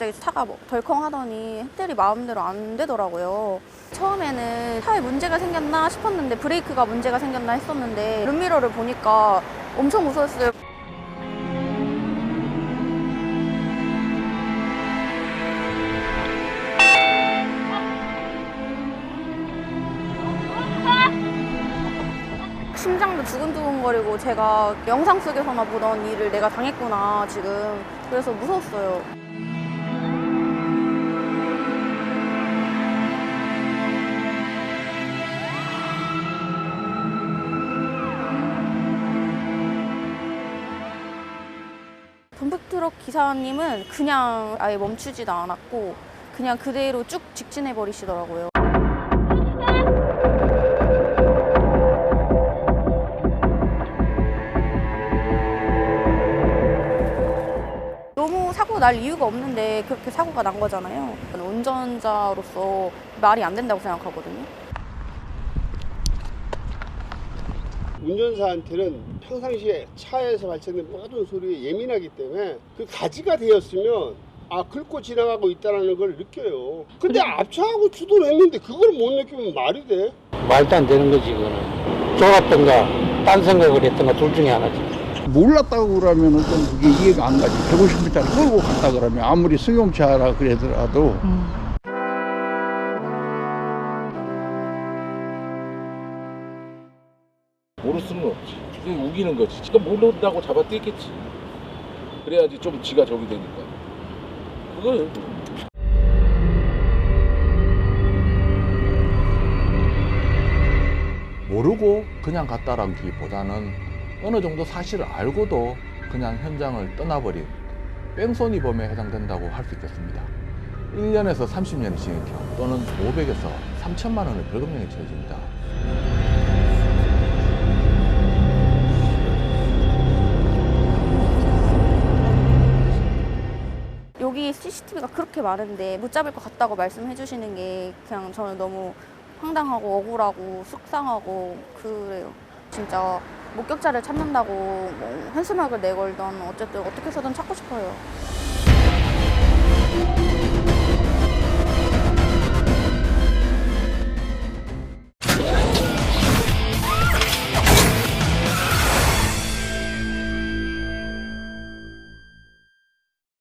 갑자기 차가 뭐 덜컹 하더니 햇들이 마음대로 안 되더라고요. 처음에는 차에 문제가 생겼나 싶었는데 브레이크가 문제가 생겼나 했었는데 룸미러를 보니까 엄청 무서웠어요. 심장도 두근두근거리고 제가 영상 속에서나 보던 일을 내가 당했구나 지금 그래서 무서웠어요. 덤프트럭 기사님은 그냥 아예 멈추지도 않았고 그냥 그대로 쭉 직진해 버리시더라고요. 너무 사고 날 이유가 없는데 그렇게 사고가 난 거잖아요. 운전자로서 말이 안 된다고 생각하거든요. 운전사한테는 평상시에 차에서 발생된 모든 소리에 예민하기 때문에 그 가지가 되었으면 아 긁고 지나가고 있다는 걸 느껴요. 근데 앞차하고 추돌을 했는데 그걸 못 느끼면 말이 돼? 말도 안 되는 거지 그거는 쫄았던가 딴 생각을 했던가 둘 중에 하나지 몰랐다고 그러면은 좀 그게 이해가 안 가지. 150m짜리 끌고 갔다 그러면 아무리 승용차라 그러더라도 모를 수는 없지. 그게 우기는 거지. 지가 모른다고 잡아 뛰겠지. 그래야지 좀 지가 저기 되니까. 그거예요. 그거. 모르고 그냥 갔다라기보다는 어느 정도 사실을 알고도 그냥 현장을 떠나버린 뺑소니 범에 해당된다고 할 수 있겠습니다. 1년에서 30년의 징역형 또는 500에서 3천만 원의 벌금형이 처해집니다. CCTV가 그렇게 많은데 못 잡을 것 같다고 말씀해 주시는 게 그냥 저는 너무 황당하고 억울하고 속상하고 그래요. 진짜 목격자를 찾는다고 뭐 한수막을 내걸던 어쨌든 어떻게 해서든 찾고 싶어요.